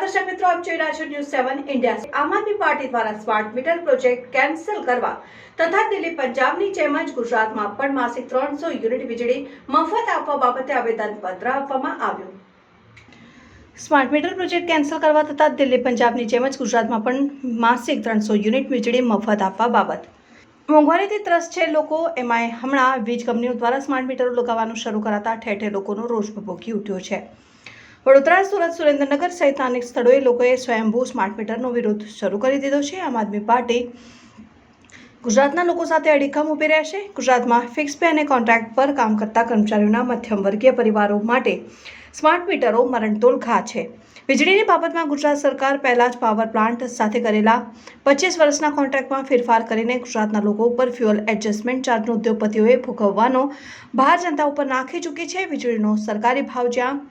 જોઈ રહ્યા છો news seven India Aam Aadmi party દ્વારા સ્માર્ટ મીટર પ્રોજેક્ટ કેન્સલ કરવા તથા દિલ્હી પંજાબની જેમ જ ગુજરાતમાં પણ માસિક ત્રણસો યુનિટ વીજળી મફત આપવા બાબતે આવેદનપત્ર આપવામાં આવ્યું. સ્માર્ટ મીટર પ્રોજેક્ટ કેન્સલ કરવા તથા દિલ્હી પંજાબની જેમ જ ગુજરાતમાં પણ માસિક ત્રણસો યુનિટ વીજળી મફત આપવા બાબત. મોંઘવારીથી ત્રસ્ત છે લોકો, એમાંય હમણાં વીજ કંપનીઓ દ્વારા સ્માર્ટ મીટરો લગાવવાનું શરૂ કરાતા ઠેર ઠેર લોકોનો રોષ ભભૂકી ઉઠ્યો છે. વડોદરા, સુરત, સુરેન્દ્રનગર સહિત અનેક સ્થળોએ લોકોએ સ્વયંભૂ સ્માર્ટ મીટરનો વિરોધ શરૂ કરી દીધો છે. આમ આદમી પાર્ટી ગુજરાતના લોકો સાથે અડીખમ ઊભી રહેશે. ગુજરાતમાં ફિક્સ પે અને કોન્ટ્રાક્ટ પર કામ કરતા કર્મચારીઓના મધ્યમ વર્ગીય પરિવારો માટે સ્માર્ટ મીટરો મરણતોલ ખા છે. વીજળીની બાબતમાં ગુજરાત સરકાર પહેલાં જ પાવર પ્લાન્ટ સાથે કરેલા પચીસ વર્ષના કોન્ટ્રાક્ટમાં ફેરફાર કરીને ગુજરાતના લોકો ઉપર ફ્યુઅલ એડજસ્ટમેન્ટ ચાર્જનો ઉદ્યોગપતિઓએ ભોગવવાનો ભાર જનતા ઉપર નાખી ચૂકી છે. વીજળીનો સરકારી ભાવ જ્યાં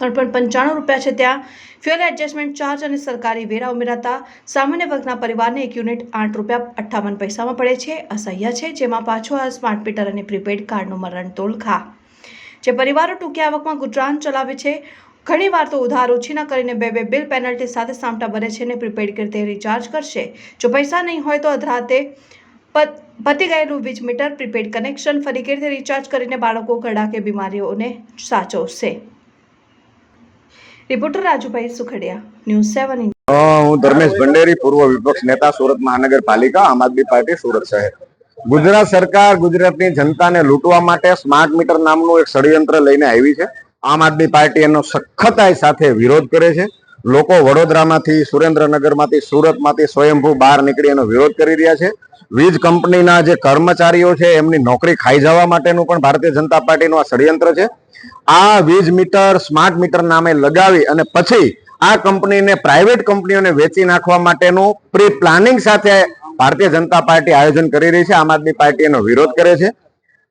ત્રણ પોઈન્ટ પંચાણું રૂપિયા છે ત્યાં. ફ્યુઅલ એડજસ્ટમેન્ટ ચાર્જ અને સરકારી વેરા ઉમેરાતા સામાન્ય વર્ગના પરિવારને એક યુનિટ આઠ રૂપિયા અઠ્ઠાવન પૈસામાં પડે છે. અસહ્ય છે, જેમાં પાછો આ સ્માર્ટ મીટર અને પ્રીપેડ કાર્ડનું મરણતોલ ખા જે પરિવારો ટૂંકી આવકમાં ગુજરાન ચલાવે છે ઘણીવાર તો ઉધાર ઓછી ન કરીને બે બે બિલ પેનલ્ટી સાથે સામટા ભરે છે અને પ્રીપેડ રીતે રિચાર્જ કરશે. જો પૈસા નહીં હોય તો અધરાતે પતી ગયેલું વીજ મીટર પ્રીપેડ કનેક્શન ફરી રીતે રિચાર્જ કરીને બાળકો કડાકે બીમારીઓને સાચવશે. Reporter Rajubhai Sukhadiya, news seven હું ધર્મેશ ભંડેરી, પૂર્વ વિપક્ષ નેતા, સુરત મહાનગરપાલિકા, આમ આદમી પાર્ટી, સુરત શહેર. ગુજરાત સરકાર ગુજરાતની જનતાને લૂંટવા માટે સ્માર્ટ મીટર નામનું એક ષડયંત્ર લઈને આવી છે. આમ આદમી પાર્ટી એનો સખતાઈ સાથે વિરોધ કરે છે. લોકો વડોદરામાંથી, સુરેન્દ્રનગરમાંથી, સુરતમાંથી સ્વયંભૂ બહાર નીકળી એનો વિરોધ કરી રહ્યા છે. વીજ કંપનીના જે કર્મચારીઓ છે, એમની નોકરી ખાઈ જવા માટેનું પણ ભારતીય જનતા પાર્ટીનું આ ષડયંત્ર છે. આ વીજ મીટર, સ્માર્ટ મીટર નામે લગાવી અને પછી આ કંપનીને, પ્રાઇવેટ કંપનીઓને વેચી નાખવા માટેનું પ્રી પ્લાનિંગ સાથે ભારતીય જનતા પાર્ટી આયોજન કરી રહી છે. આમ આદમી પાર્ટી એનો વિરોધ કરે છે.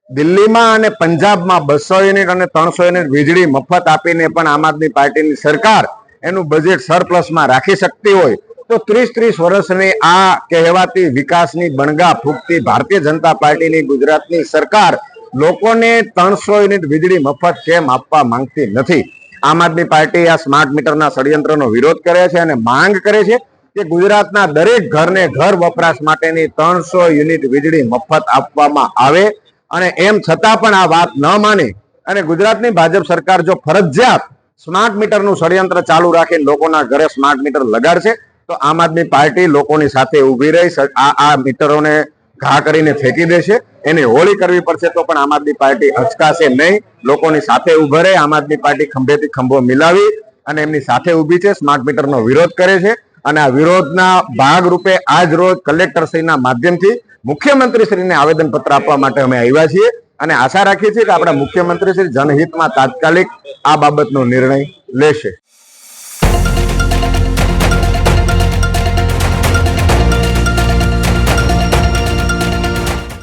દિલ્હીમાં અને પંજાબમાં બસો યુનિટ અને ત્રણસો યુનિટ વીજળી મફત આપીને પણ આમ આદમી પાર્ટીની સરકાર એનું બજેટ સરપ્લસમાં રાખી શકતી હોય, તો ત્રીસ ત્રીસ વર્ષની આ કહેવાતી વિકાસની બણગા ફૂંકતી ભારતીય જનતા પાર્ટીની ગુજરાતની સરકાર લોકોને ત્રણસો યુનિટ વીજળી મફત કેમ આપવા માંગતી નથી? આમ આદમી પાર્ટી આ સ્માર્ટ મીટરના ષડયંત્રનો વિરોધ કરે છે અને માંગ કરે છે કે ગુજરાતના દરેક ઘરને ઘર વપરાશ માટેની ત્રણસો યુનિટ વીજળી મફત આપવામાં આવે. અને એમ છતાં પણ આ વાત ન માને અને ગુજરાતની ભાજપ સરકાર જો ફરજિયાત સ્માર્ટ મીટરનું ષડયંત્ર ચાલુ રાખીને લોકોના ઘરે સ્માર્ટ મીટર લગાડશે, તો આમ આદમી પાર્ટી લોકોની સાથે ઊભી રહી આ આ મીટરોને ઘા કરીને ફેંકી દેશે. એને હોળી કરવી પડશે તો પણ આમ આદમી પાર્ટી અચકાશે નહીં. લોકોની સાથે ઊભા રહે, આમ આદમી પાર્ટી ખંભેથી ખંભો મિલાવી અને એમની સાથે ઊભી છે, સ્માર્ટ મીટરનો વિરોધ કરે છે. અને આ વિરોધના ભાગરૂપે આજ રોજ કલેક્ટરશ્રીના માધ્યમથી મુખ્યમંત્રીશ્રીને આવેદનપત્ર આપવા માટે અમે આવ્યા છીએ. અને આશા રાખીએ છીએ કે આપણા મુખ્યમંત્રી શ્રી જનહિતમાં તાત્કાલિક આ બાબતનો નિર્ણય લેશે.